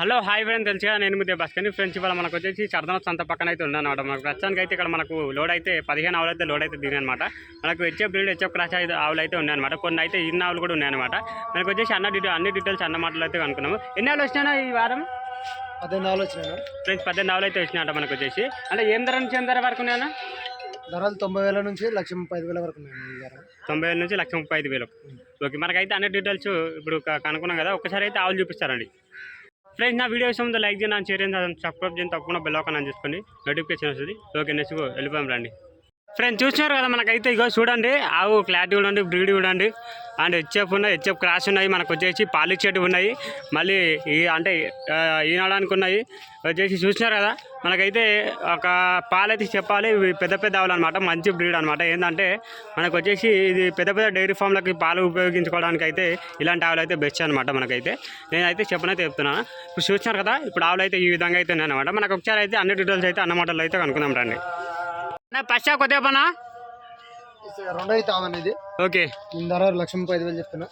Hello hi friend తెలుసుగా నేను మీదే బస్కని ఫ్రెండ్స్ ఇవాళ మనకు వచ్చేసి చర్దన సంత పక్కన అయితే ఉందన్నమాట. మనకు ప్రస్తుతానికి అయితే ఇక్కడ మనకు లోడ్ అయితే పదిహేను ఆవులు అయితే లోడ్ అయితే దిగానమాట మనకు హెచ్ఎఫ్ బ్రీడ్ హెచ్ఎఫ్ క్రాష్ అయితే ఆవులు అయితే ఉన్నాయన్నమాట. కొన్ని అయితే ఇన్ని ఆవులు కూడా ఉన్నాయన్నమాట. మనకు వచ్చేసి అన్న డీటెయిల్ అన్ని డీటెయిల్స్ అన్న మాటలు అయితే కనుక్కున్నాము. ఎన్ని ఆవులు వచ్చినా ఈ వారం? పద్దెనిమిది ఆలోచన ఫ్రెండ్స్ పద్దెనిమిది ఆవులు అయితే వచ్చినాయంట మనకు వచ్చేసి. అంటే ఏం ధర నుంచి ఏం ధర వరకు ఉన్నాయన్న? ధరలు తొంభై వేల నుంచి లక్ష ముప్పై ఐదు వేల వరకు తొంభై వేల నుంచి లక్ష ముప్పై ఐదు వేలు. ఓకే మనకైతే అన్ని డీటెయిల్స్ ఇప్పుడు కనుక్కున్నాం కదా. ఒకసారి అయితే ఆవులు చూపిస్తారండి. ఫ్రెండ్స్ నా వీడియో ఇష్టం లైక్ చేయండి షేర్ చేయండి. సబ్స్క్రైబ్ చేయండి. తప్పకుండా బెల్ ఆన్ చేసుకోండి. నోటిఫికేషన్ వస్తుంది. ఓకే నెక్స్ట్ వెళ్ళిపోయాం రండి. ఫ్రెండ్స్ చూసినారు కదా మనకైతే ఇగో చూడండి ఆవు క్లారిటీ చూడండి బ్రీడ్ చూడండి అండ్ హెచ్ఎఫ్ ఉన్నాయి హెచ్ఎఫ్ క్రాస్ ఉన్నాయి మనకు వచ్చేసి పాలిచ్చేటివి ఉన్నాయి. మళ్ళీ ఈ అంటే ఆ, ఉన్నాయి. వచ్చేసి చూసినారు కదా మనకైతే ఒక పాలైతే చెప్పాలి ఇవి పెద్ద పెద్ద ఆవులు అనమాట మంచి బ్రీడ్ అనమాట ఏంటంటే మనకు వచ్చేసి ఇది పెద్ద పెద్ద డైరీ ఫామ్లకి పాలు ఉపయోగించుకోవడానికి అయితే ఇలాంటి ఆవులు అయితే బెస్ట్ అనమాట మనకైతే. నేనైతే చెప్పనైతే చెప్తున్నాను ఇప్పుడు చూసినారు కదా ఇప్పుడు ఆవులు అయితే ఈ విధంగా అయితే అనమాట మనకు ఒకసారి అయితే అన్ని డీటెయిల్స్ అయితే అన్నమాటలు అయితే కనుక్కుందాం రండి. పశ్చా కొద్దిగా పనా రెండో అనేది ఓకే. దీని ధర లక్ష ముప్పై ఐదు వేలు చెప్తున్నా.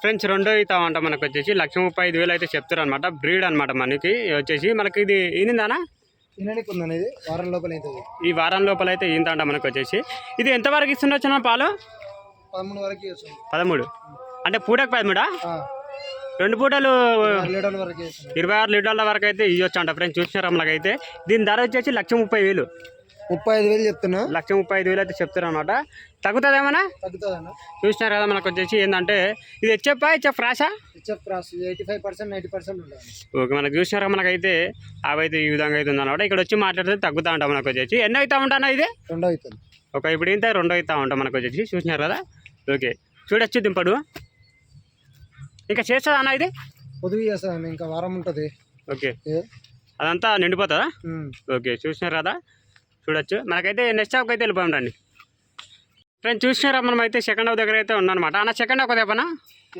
ఫ్రెండ్స్ రెండో ఇస్తామంట మనకు వచ్చేసి లక్ష ముప్పై ఐదు వేలు అయితే చెప్తారు అనమాట బ్రీడ్ అనమాట మనకి. వచ్చేసి మనకి ఇది ఈనిందానా? వారం లోపల అవుతుంది ఈ వారం లోపల అయితే ఈంతంట మనకు వచ్చేసి ఇది ఎంతవరకు ఇస్తుండొచ్చు పాలు? పదమూడు వరకు పదమూడు. అంటే పూటకు పదమూడా? రెండు పూటలు ఇరవై ఆరు లీటర్ల వరకు అయితే ఇవ్వచ్చు అంట ఫ్రెండ్స్ చూసినారా మనకైతే? దీని ధర వచ్చేసి లక్ష ముప్పై వేలు. ముప్పై ఐదు వేలు చెప్తున్నా. లక్ష ముప్పై ఐదు వేలు అయితే చెప్తారు అనమాట తగ్గుతుంది ఏమన్నా తగ్గుతుందన్న. చూసినారు కదా మనకు వచ్చేసి ఏంటంటే ఇది హెచ్ఎఫ్ హెచ్ఎఫ్ రాసా? HF cross eighty five percent ninety percent ఉంటుంది ఓకే మనకు చూసినారా మనకైతే అవైతే ఈ విధంగా అయితే ఉందన్నమాట. ఇక్కడ వచ్చి మాట్లాడితే తగ్గుతూ ఉంటాం మనకు వచ్చేసి. ఎన్నో అవుతా ఉంటానా ఇది? రెండో అవుతుంది ఒక ఇప్పుడు ఇంత రెండో అవుతా ఉంటాం మనకు వచ్చేసి. చూసినారు కదా? ఓకే చూడొచ్చు దింపడు. ఇంకా చేస్తుందా అన్న ఇది? పొదుగు చేస్తుంది ఇంకా వారం ఉంటుంది. ఓకే? అదంతా నిండిపోతుందా. ఓకే చూసినారు కదా? చూడొచ్చు. మనకైతే నెక్స్ట్ హాఫ్కి అయితే వెళ్ళిపోయాం రండి. ఫ్రెండ్స్ చూసినారా? మనం అయితే సెకండ్ హాఫ్ దగ్గర అయితే ఉన్నానమాట. అన్న సెకండ్ హాఫ్ దేపనా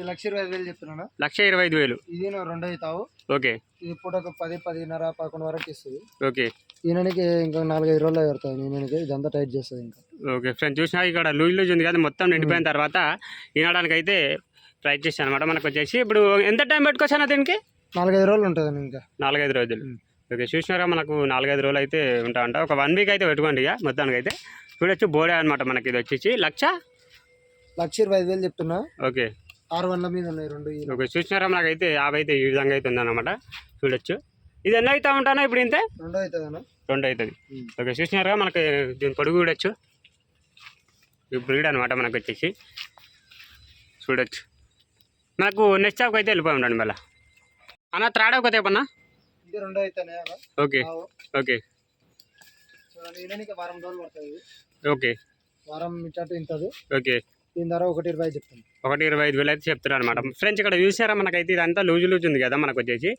లక్ష ఇరవై ఐదు వేలు చెప్తున్నా లక్ష ఇరవై ఐదు వేలు. ఇది రెండో అవుతావు. ఓకే. ఇది పూట ఒక పది పదిన్నర పదకొండు వరకు ఇస్తుంది. ఓకే. ఈయనకి ఇంకా నాలుగైదు రోజులు పెడతాయి ఈయనకి ఇదంతా టైట్ చేస్తుంది ఇంకా. ఓకే. ఫ్రెండ్స్ చూసినా? ఇక్కడ లూజ్ లూజ్ ఉంది కదా మొత్తం నిండిపోయిన తర్వాత వినడానికి అయితే ట్రై చేశాను అనమాట మనకు వచ్చేసి ఇప్పుడు ఎంత టైం పెట్టుకోవచ్చా దీనికి? నాలుగైదు రోజులు ఉంటుంది ఇంకా. నాలుగైదు రోజులు. ఓకే చూసినారా? మనకు నాలుగైదు రోజులు అయితే ఉంటాయంట. ఒక వన్ వీక్ అయితే పెట్టుకోండి ఇక మొత్తానికి అయితే చూడొచ్చు బోడే అనమాట మనకి ఇది వచ్చేసి. లక్ష? లక్ష ఇరవై ఐదు వేలు చెప్తున్నా. ఓకే. ఆరు వందల మీద ఉన్నాయి రెండు ఓకే చూసినారా? మనకైతే యాభై అయితే ఈ విధంగా అయితే ఉందన్నమాట. చూడొచ్చు. ఇది ఎన్ని అవుతా ఉంటానా ఇప్పుడు ఇంతే? రెండో అవుతుందన్న రెండు అవుతుంది. ఓకే చూసినారా? మనకి దీని పొడుగు చూడొచ్చు. ఈ బ్రీడ్ అనమాట మనకు వచ్చేసి. చూడొచ్చు. మనకు నెక్స్ట్ షాప్కి అయితే వెళ్ళిపోయి ఉండండి మళ్ళీ. అన్న త్రాడా ఒక తేపన్నా ఇది రెండో. ఓకే. ఓకే. చూడండి ఈయనకి వారం రోజులు పడుతుంది. ఓకే. వారం ఇచ్చట్టు ఇంతది. ఓకే. దీని ధర ఒకటి ఇరవై ఐదు చెప్తాను. ఒకటి ఇరవై ఐదు వేలు అయితే చెప్తున్నారు అనమాట ఫ్రెండ్స్ ఇక్కడ చూసారా? మనకైతే ఇదంతా లూజు లూజ్ ఉంది కదా మనకు వచ్చేసి.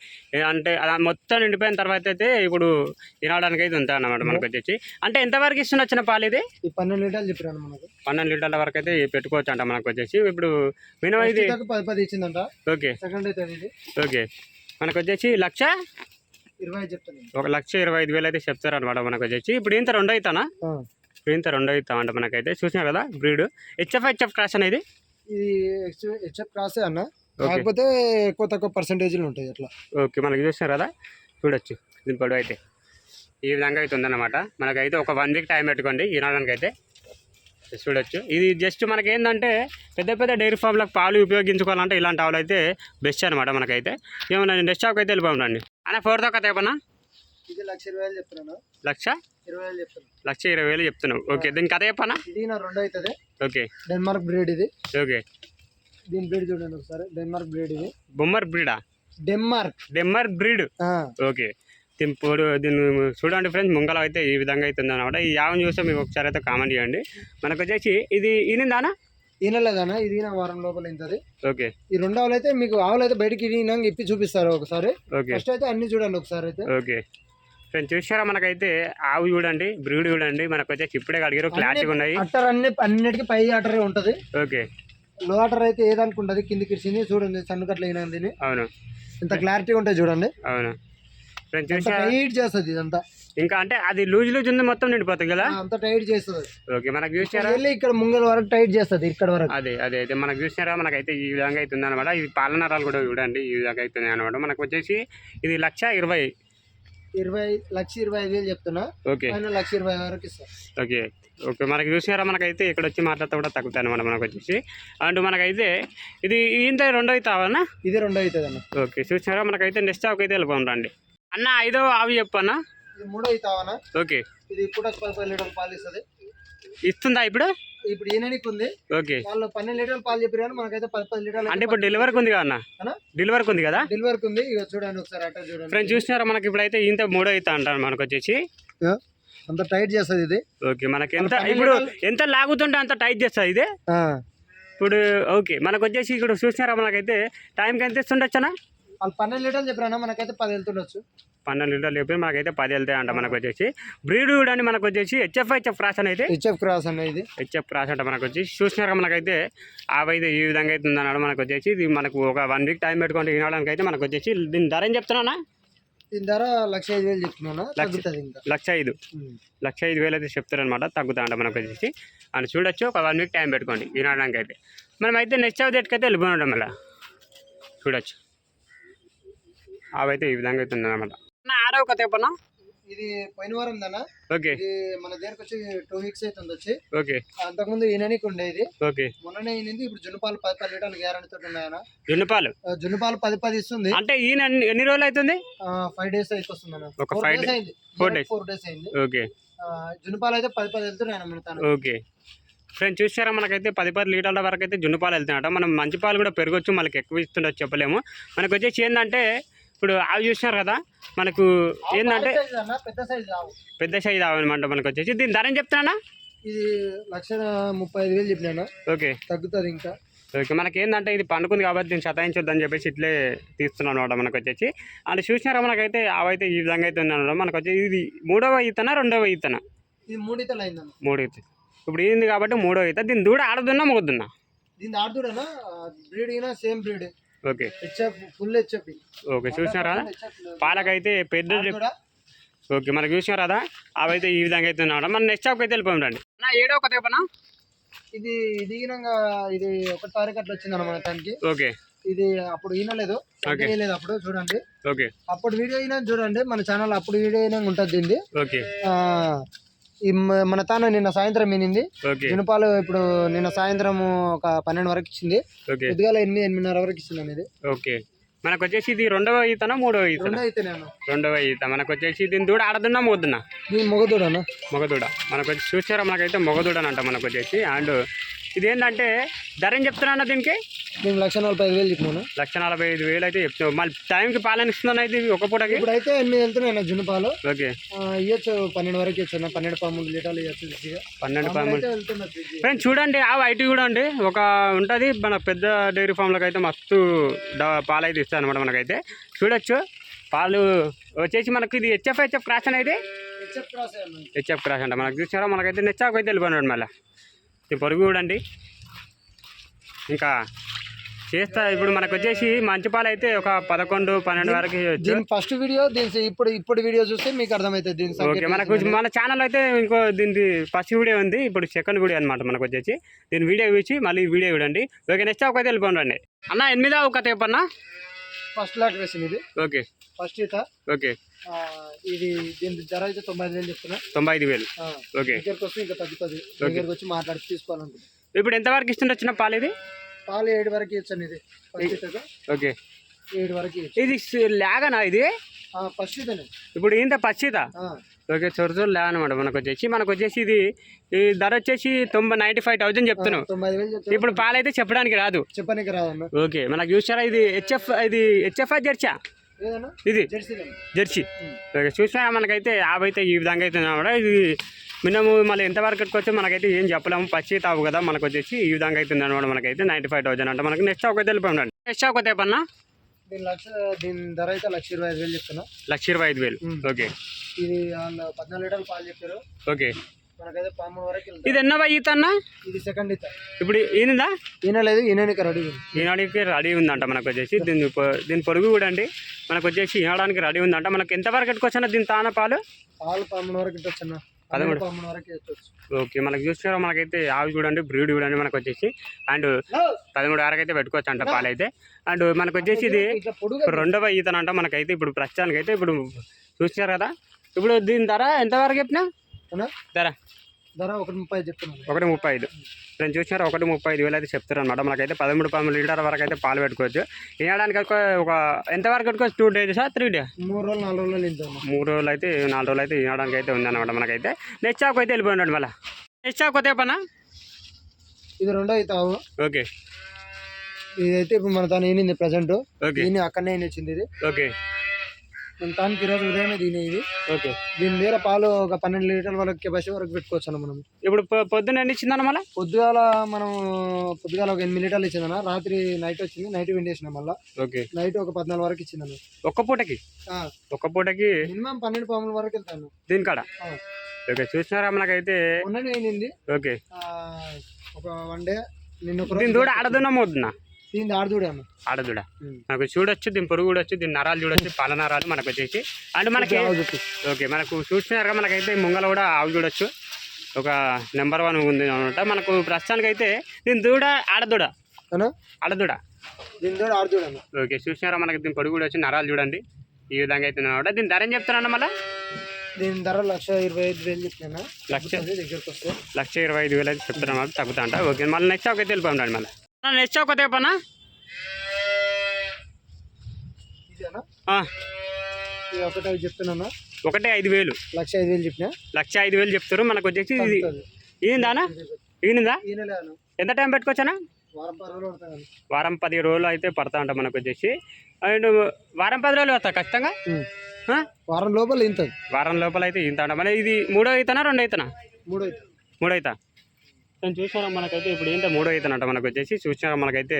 అంటే మొత్తం నిండిపోయిన తర్వాత అయితే ఇప్పుడు తినడానికి అయితే ఉంటుంది అన్నమాట మనకు వచ్చేసి. అంటే ఎంతవరకు ఇస్తున్న వచ్చిన పాలు ఇది? పన్నెండు లీటర్లు చెప్పాను మనకు. పన్నెండు లీటర్ల వరకు అయితే పెట్టుకోవచ్చు అంట మనకు వచ్చేసి. ఇప్పుడు మినిమం ఇది పది పది ఇచ్చిందంట. ఓకే. సెకండ్ ఇది. ఓకే. మనకు వచ్చేసి లక్ష ఇరవై ఐదు చెప్తాను నేను. ఒక లక్ష ఇరవై ఐదు వేలు అయితే చెప్తారు అనమాట మనకు వచ్చేసి ఇప్పుడు ఇంత రెండు అవుతానా. ఇప్పుడు ఇంత రెండు అవుతామంట మనకైతే. చూసినారు కదా బ్రీడ్. హెచ్ఎఫ్ హెచ్ఎఫ్ క్రాస్ అనేది ఇది? హెచ్ఎఫ్ క్రాసే అన్న. ఓకే. కాకపోతే ఎక్కువ తక్కువ పర్సంటేజ్లు ఉంటాయి అట్లా. ఓకే మనకి చూసినారు కదా? చూడొచ్చు. దీని పొడవు అయితే. ఈ విధంగా అయితే ఉందన్నమాట. మనకైతే ఒక వన్ వీక్ టైం పెట్టుకోండి. ఈనాడానికి అయితే చూడొచ్చు. ఇది జస్ట్ మనకి ఏంటంటే పెద్ద పెద్ద డైరీ ఫామ్లకు పాలు ఉపయోగించుకోవాలంటే ఇలాంటి ఆవులు అయితే బెస్ట్ అనమాట మనకైతే. ఏమన్నా నెక్స్ట్ షాప్కి అయితే వెళ్ళిపోండి అన్న ఫోర్ దాకా తేపన్నా ఇది లక్ష ఇరవై వేలు చెప్తున్నాను. లక్ష? ఇరవై వేలు చెప్తాను లక్ష ఇరవై వేలు చెప్తున్నావు. ఓకే దీని కథ చెప్పనా? ఇది నా రెండో అవుతుంది. ఓకే. డెన్మార్క్ బ్రీడ్ ఇది. ఓకే. దీని బ్రీడ్ చూడండి ఒకసారి. డెన్మార్క్ బ్రీడ్ ఇది. బొమ్మర్ బ్రీడా? డెన్మార్క్. డెమ్మర్ బ్రీడ్? ఓకే. దీని పొడు దీన్ని చూడండి ఫ్రెండ్స్ ముంగల అయితే ఈ విధంగా అయితే ఉందన్నమాట ఈ యావని చూస్తే మీకు ఒకసారి అయితే కామెంట్ చేయండి. మనకు వచ్చేసి ఇది ఈనిందానా ఈనలేదన్నా ఇది నా వారం లోపల ఇంతది. ఓకే. ఈ రెండు ఆవులు అయితే మీకు ఆవులు అయితే బయటికి ఇప్పి చూపిస్తారు ఒకసారి. ఫస్ట్ అయితే అన్ని చూడండి ఒకసారి అయితే. ఓకే. ఫ్రెండ్స్ చూసారా మనకైతే ఆవు చూడండి బ్రీడ్ చూడండి మనకు వచ్చేసి ఇప్పుడే అడిగారు క్లారిటీగా ఉన్నాయి. అట్టర్ అన్ని అన్నిటికీ పై అటరే ఉంటది. ఓకే. లో అటర్ అయితే ఏదానికి ఉంటది కిందికి ఇచ్చింది చూడండి సన్నుకట్ల అయినా దీన్ని అవును. ఇంత క్లారిటీ ఉంటుంది చూడండి. అవును. చూసారా టైట్ చేస్తుంది ఇదంతా. ఇంకా అంటే అది లూజ్ లూజ్ ఉంది మొత్తం నిండిపోతుంది కదా? అంత టైట్ చేస్తుంది. ఓకే మనకు చూసారా వెళ్ళి ఇక్కడ ముంగల వరకు టైట్ చేస్తుంది ఇక్కడ వరకు. అదే అదే అయితే మనకు చూసినారా మనకైతే ఈ విధంగా అవుతుంది అనమాట ఇది పాలనరాలు కూడా చూడండి ఈ విధంగా అవుతుంది అనమాట మనకు వచ్చేసి ఇది లక్ష ఇరవై. ఇరవై లక్ష ఇరవై ఐదు వేలు చెప్తున్నా. ఓకే. లక్ష ఇరవై వరకు ఓకే ఓకే మనకి చూసినారా మనకైతే ఇక్కడ వచ్చి మాట్లాడితే కూడా తగ్గుతాయి అనమాట మనకు వచ్చేసి. అండ్ మనకైతే ఇది ఇంత రెండో అవుతావన్నా ఇది రెండో అవుతుంది అన్న. ఓకే చూసినారా? మనకైతే నెక్స్ట్ ఆవుకి అయితే వెళ్ళిపోం రండి. అన్న ఐదో ఆవు చెప్పు అన్న. ఇది మూడో అవుతావనా ఓకే. ఇది కూడా పది లీటర్లు పాలు ఇస్తుంది. ఇస్తుందా ఇప్పుడు? ఇప్పుడు ఈయననికి ఉంది. ఓకే. వాళ్ళు పన్నెండు లీటర్లు పాలు చెప్పారు కానీ మనకైతే పది పది లీటర్లు అంటే ఇప్పుడు డెలివరీకి ఉంది కదా అన్న? డెలివరీకి ఉంది కదా? డెలివరీకి ఉంది. ఇక చూడండి ఒకసారి అట్లా చూడండి. ఫ్రెండ్స్ చూసినారా మనకి ఇప్పుడైతే ఇంత మూడో అవుతా అంటారు మనకు వచ్చేసి? అంత టైట్ చేస్తుంది ఇది. ఓకే మనకి ఎంత ఇప్పుడు ఎంత లాగుతుంటే అంత టైట్ చేస్తుంది ఇది? ఇప్పుడు ఓకే మనకు వచ్చేసి ఇక్కడ చూసినారా మనకైతే? టైంకి ఎంత ఇస్తుండొచ్చనా వాళ్ళు పన్నెండు లీటర్లు చెప్పారన్నా మనకైతే పది వెళ్తుండొచ్చు. పన్నెండు లీటర్లు చెప్పి మనకైతే పది వెళ్తాయి అంట మనకు వచ్చేసి. బ్రీడ్ అని మనకు వచ్చేసి హెచ్ఎఫ్ హెచ్ఎఫ్ క్రాస్ అని అయితే హెచ్ఎఫ్ క్రాస్ అన్న ఇది. హెచ్ఎఫ్ క్రాస్ అంట మనకు వచ్చేసి చూసినారా మనకైతే ఆవైతే ఈ విధంగా అయితే ఉందన్నాడు మనకు వచ్చేసి. ఇది మనకు ఒక వన్ వీక్ టైం పెట్టుకుంటే వినడానికి అయితే మనకు వచ్చేసి దీని ధర ఏం చెప్తున్నా దీని ధర లక్ష ఐదు వేలు చెప్తున్నాను? లక్ష ఐదు. లక్ష ఐదు వేలు అయితే చెప్తారనమాట తగ్గుతా అంట మనకు వచ్చేసి. అని చూడొచ్చు. ఒక వన్ వీక్ టైం పెట్టుకోండి వినడానికి అయితే మనం అయితే నెక్స్ట్ అవుట్ అయితే వెళ్ళిపోవడం మళ్ళీ. చూడొచ్చు. అవైతే ఈ విధంగా అయితే ఉందన్నమాట. నా ఆరో చెప్పనా? ఇది పోయిన వారం దానా? ఓకే. ఇది మన దగ్గరకు వచ్చి టూ వీక్స్ అవుతుంది వచ్చి. ఓకే. అంతకుముందు ఈయననికి ఉండే ఇది. ఓకే. మొన్ననే ఈయనది ఇప్పుడు జున్నుపాలు పది పది లీటర్లు గ్యారంటీ తోటి ఉన్నాయన జున్నుపాలు? జున్నుపాలు పది పది ఇస్తుంది. అంటే ఈయన ఎన్ని- రోజులు అవుతుంది? ఫైవ్ డేస్ అయితే వస్తుంది అన్న. ఒక five days- అయింది. four days. ఫోర్ డేస్ అయింది. ఓకే. జున్నుపాలు అయితే పది పది వెళ్తున్నాయి మన తను. ఓకే. ఫ్రెండ్స్ చూసారా? మనకైతే పది పది లీటర్ల వరకు అయితే జున్ను పాలు వెళ్తున్నాయట. మనం మంచి పాలు కూడా పెరగచ్చు మనకి ఎక్కువ ఇస్తుండొచ్చు చెప్పలేము. మనకు వచ్చేసి ఏంటంటే ఇప్పుడు ఆవు చూసినారు కదా మనకు ఏంటంటే పెద్ద సైజ్ ఆవనమాట మనకు వచ్చేసి. దీని ధర ఏం చెప్తున్నా ఇది లక్ష ముప్పై ఐదు వేలు చెప్పినాను. ఓకే. తగ్గుతుంది ఇంకా. ఓకే మనకి ఏంటంటే ఇది పండుకుంది కాబట్టి దీన్ని సతాయించొద్దని చెప్పేసి ఇట్లే తీస్తున్నాను అనమాట మనకు వచ్చేసి. అండ్ చూసినారా మనకైతే అవైతే ఈ విధంగా అయితే ఉందన్నమాట. మనకు వచ్చేసి ఇది మూడవ ఈతనా రెండవ ఈతనా? ఇది మూడితలు అయిందన్న. మూడో ఈత. ఇప్పుడు ఏంది కాబట్టి మూడో ఈత? దీని దూడ ఆడదున్నా మొగదున్నా? దీని ఆడుతుడనా బ్రీడ్ అయినా same breed? Okay. Full HF. Okay చూసినారా? పాలకైతే పెద్ద ఓకే మనకు చూసినారు కదా అవైతే ఈ విధంగా అయితే ఉన్నాడు మన నెక్స్ట్ షాప్కి అయితే వెళ్ళిపోయాం రండి. నా ఏడో ఒక తెప్పనా? ఇది దిగినాక ఇది ఒక తారీఖు అట్లా వచ్చింది మన తనకి ఓకే. ఇది అప్పుడు ఈనలేదు. వేయలేదు అప్పుడు చూడండి. ఓకే. అప్పుడు వీడియో అయినా చూడండి. మన ఛానల్ అప్పుడు వీడియో అయినా ఉంటుంది దీన్ని. ఓకే. మన తాను నిన్న సాయంత్రం వినింది. ఓకే. జునుపాలు ఇప్పుడు నిన్న సాయంత్రం ఒక పన్నెండు వరకు ఇచ్చింది. పొద్దుగాల ఎనిమిది ఎనిమిదిన్నర వరకు ఇచ్చింది అనేది. ఓకే. మనకు వచ్చేసి ఇది రెండవ ఈతనా మూడవ నేను రెండవ ఈత. మనకు వచ్చేసి దీని దూడ ఆడదున్నా మొగదున్నా దీని మొగదూడనా? మొగదూడ. మనకు వచ్చి చూసారా మనకైతే మొగదూడ అని అంట మనకు వచ్చేసి అండ్ ఇది ఏంటంటే ధర ఏం చెప్తున్నా దీనికి? దీని లక్ష నలభై ఐదు వేలు చెప్పినాను లక్ష నలభై ఐదు వేలు అయితే చెప్తున్నావు. మళ్ళీ టైంకి పాలన ఇస్తుందన్న ఇది ఒక పూటకి? ఇప్పుడు అయితే ఎనిమిది వెళ్తున్నాయి జునుపాలు ఓకే. ఇవ్వచ్చు పన్నెండు వరకు ఇచ్చు పన్నెండు పదమూడు లీటర్లు ఇవ్వచ్చు పన్నెండు పదమూడు అయితే. ఫ్రెండ్స్ చూడండి ఆ వైట్ చూడండి. ఒక ఉంటుంది మన పెద్ద డైరీ ఫామ్లకు అయితే మస్తు పాలు అయితే ఇస్తుంది అనమాట మనకైతే. చూడొచ్చు. పాలు వచ్చేసి మనకి ఇది హెచ్ఎఫ్ హెచ్ఎఫ్ క్రాస్ అనేది? హెచ్ఎఫ్ క్రాస్ అన్న. హెచ్ఎఫ్ క్రాస్ అంట. మనకు చూసారా? మనకైతే నెచ్చాకు అయితే వెళ్ళిపోయినాడు మళ్ళీ. ఇది పొరుగు చూడండి ఇంకా చేస్తా ఇప్పుడు మనకు వచ్చేసి మంచి పాలు అయితే ఒక పదకొండు పన్నెండు వరకు దీని ఫస్ట్ వీడియో దీని ఇప్పుడు ఇప్పుడు వీడియో చూస్తే మీకు అర్థమవుతుంది దీని ఓకే మనకు మన ఛానల్ అయితే ఇంకో దీని ఫస్ట్ వీడియో ఉంది ఇప్పుడు సెకండ్ వీడియో అనమాట మనకు వచ్చేసి. దీని వీడియో చూసి మళ్ళీ వీడియో చూడండి. ఓకే నెక్స్ట్ ఒక అయితే వెళ్ళిపోండి అన్న ఎనిమిదా ఒక చెప్పన్నా? ఫస్ట్ లాక్ వేసింది ఇది. ఓకే. ఫస్ట్ ఈత. ఓకే. ఇది దీని ధర అయితే తొంభై ఐదు వేలు చెప్తున్నా. తొంభై ఐదు వేలు. ఓకే. దగ్గరకు వస్తే ఇంకా తగ్గుతుంది. దగ్గరకు వచ్చి మాట్లాడి తీసుకోవాలనుకుంటున్నా ఇప్పుడు ఎంతవరకు ఇస్తుండొచ్చిన పాలు ఇది? పాలు ఏడు వరకు ఇచ్చాను ఇది. First okay. ఏడు వరకు. ఇది లాగనా ఇది? ఫస్ట్ ఈతనే. ఇప్పుడు ఇంత పచ్చిదా ఓకే లే అనమాట మనకు వచ్చేసి. మనకు వచ్చేసి ఇది ఈ ధర వచ్చేసి తొంభై నైంటీ ఫైవ్ థౌజండ్ చెప్తున్నావు. ఇప్పుడు పాలు అయితే చెప్పడానికి రాదు. చెప్పనీకి రాదన్న ఓకే మనకు చూసారా ఇది హెచ్ఎఫ్ ఇది హెచ్ఎఫ్ జెర్చా ఏదన్నా ఇది? జెర్సీ. జెర్సీ ఓకే చూసినా మనకైతే యాభై అయితే ఈ విధంగా అయితే అనమాట ఇది మినిమం మళ్ళీ ఎంతవరకు వచ్చి మనకైతే ఏం చెప్పలేము. పచ్చి తావు కదా మనకు వచ్చేసి ఈ విధంగా అయితే అనమాట మనకైతే నైంటీ ఫైవ్ థౌసండ్ అంటే మనకి నెక్స్ట్ ఒక తెలిపండి నెక్స్ట్ ఒక తెప్పన్నా? దీని లక్ష దీని ధర అయితే లక్ష ఇరవై ఐదు వేలు చెప్తున్నా. లక్ష ఇరవై ఐదు వేలు. ఓకే. ఇది వాళ్ళు పద్నాలుగు లీటర్లు పాలు చెప్పారు. ఓకే. మనకైతే పదమూడు వరకు ఇది ఎన్నో ఈత అన్న? ఇది సెకండ్ ఇత. ఇప్పుడు ఈయనదా? ఈయన లేదు ఈయనకి రెడీ ఈనాడికి రెడీ ఉందంట మనకు వచ్చేసి. దీని దీని పొరుగు కూడా అండి. మనకు వచ్చేసి ఈనడానికి రెడీ ఉందంట. మనకు ఎంత వరకు ఎట్టుకోవచ్చు దీని తాన పాలు? పాలు పదమూడు వరకు ఇట్టొచ్చు అన్న. పదమూడు. ఓకే మనకు చూసినారా మనకైతే ఆవు చూడండి బ్రీడ్ చూడండి మనకు వచ్చేసి. అండ్ పదమూడు వరకు అయితే పెట్టుకోవచ్చు అంట పాలు అయితే అండ్ మనకు వచ్చేసి ఇది రెండవ ఈతనంట మనకైతే ఇప్పుడు ప్రస్తుతానికి అయితే ఇప్పుడు చూసినారు కదా. ఇప్పుడు దీని ధర ఎంత వరకు చెప్పినా? ధర ధర ఒకటి ముప్పై చెప్తున్నాను. ఒకటి ముప్పై ఐదు. నేను చూసినారు? ఒకటి ముప్పై ఐదు వేలు అయితే చెప్తారు అనమాట మనకైతే పదమూడు పదమూడు లీటర్ వరకు అయితే పాలు పెట్టుకోవచ్చు. తినడానికి ఒక ఒక ఎంత వరకు పెట్టుకోవచ్చు? టూ డేసా త్రీ డే? మూడు రోజులు నాలుగు రోజులు మూడు రోజులు అయితే నాలుగు రోజులు అయితే తినడానికి అయితే ఉందన్నమాట మనకైతే నెక్స్ట్ చాకు అయితే వెళ్ళిపోయినాడు మళ్ళీ. నెక్స్ట్ చాకు కొత్త పనా ఇది రెండో ఇతావు ఓకే. ఇదైతే ఇప్పుడు మన తను ఈనింది ప్రజెంట్ ఓకే. అక్కడనే వచ్చింది ఇది. ఓకే. తానికి ఈరోజు ఉదయమే దీని ఇది. ఓకే. దీని దగ్గర పాలు ఒక పన్నెండు లీటర్ల వరకు కెపాసిటీ వరకు పెట్టుకోవచ్చు అన్న మనం. ఇప్పుడు పొ- పొద్దున్న ఎన్ని ఇచ్చిందన్న మళ్ళీ? పొద్దుగాల మనం పొద్దుగాల ఒక ఎనిమిది లీటర్లు ఇచ్చిందన్న. రాత్రి నైట్ వచ్చింది నైట్ విండేసిన మళ్ళీ. ఓకే. నైట్ ఒక పద్నాలుగు వరకు ఇచ్చిందన్న. ఒక్క పూటకి? ఒక్క పూటకి? మినిమం పన్నెండు పాముల వరకు వెళ్తాను. దీని కాడ? ఆ. ఓకే చూసినారా మనకైతే? అయింది. ఓకే. ఒక వన్ డే నిన్న ఒక దీని ఆడదున్నా మోద్దున్నా దీని ఆడదూడే ఆడదుడ. మనకు చూడొచ్చు దీని పొరుగు చూడొచ్చు దీని నరాలు చూడొచ్చు పాల నరాలు మనకు వచ్చేసి. అండ్ మనకి. ఓకే మనకు చూసినారుగా మనకైతే ముంగల కూడా ఆవు చూడొచ్చు. ఒక నెంబర్ వన్ ఉంది అనమాట. మనకు ప్రస్తుతానికి అయితే దీని దూడ ఆడదూడ ఆడదూడ దీని దూడ ఆడదూడే ఓకే చూసినారా మనకి దీని పొడుగు కూడా వచ్చి నరాలు చూడండి. ఈ విధంగా అయితే అనమాట దీని ధర ఏం చెప్తున్నాను మళ్ళీ? దీని ధర లక్ష ఇరవై ఐదు వేలు చెప్తున్నా. లక్ష? దగ్గరకు వస్తే. లక్ష ఇరవై ఐదు వేలు అయితే చెప్తున్నాను తగ్గుతా అంట. ఓకే మళ్ళీ నెక్స్ట్ ఒక అయితే వెళ్ళిపోయాం మళ్ళీ. ఇదేనా? ఆ, ఇది ఒకటి ఐదు చెప్తున్నాను? ఒకటే ఐదు వేలు. లక్ష ఐదు వేలు చెప్పినా? లక్ష ఐదు వేలు చెప్తారు మనకు వచ్చేసి ఇది తగ్గుతుంది. ఈయనదానా? ఈయనదా ఈ నెల అన్న. ఎంత టైం పెట్టుకోవచ్చానా వారం పది రోజులు అయితే పడతా ఉంటాం మనకు వచ్చేసి. అండ్ వారం పది రోజులు వస్తా ఖచ్చితంగా? వారం లోపల ఇంత వారం లోపల అయితే ఇంత అంట ఇది మూడో అవుతానా రెండో అవుతానా మూడు మూడో అవుతా నేను చూసినారా మనకైతే? ఇప్పుడు ఏంటో మూడో అవుతానంట మనకు వచ్చేసి చూసినారా మనకైతే?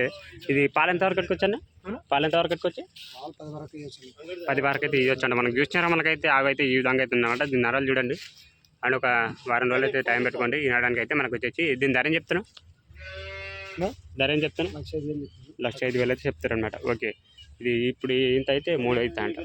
ఇది పాలు ఎంత వరకు కట్టుకోవచ్చా ఆ? పాలు ఎంత వరకు కట్టుకోవచ్చు పాలు పది వరకు అయితే ఇవ్వచ్చు అంట మనకు చూసినారా మనకైతే? అవి అయితే ఈ విధంగా అయితే ఉందన్నమాట. దీని నరాలు చూడండి. అండ్ ఒక వారం రోజులు అయితే టైం పెట్టుకోండి. వినడానికి అయితే మనకు వచ్చేసి దీని ధర ఏం చెప్తాను? ధర ఏం చెప్తాను లక్ష ఐదు వేలు చెప్తున్నా. లక్ష ఐదు వేలు అయితే చెప్తారనమాట ఓకే. ఇది ఇప్పుడు ఇంత అయితే మూడు అవుతా అంట.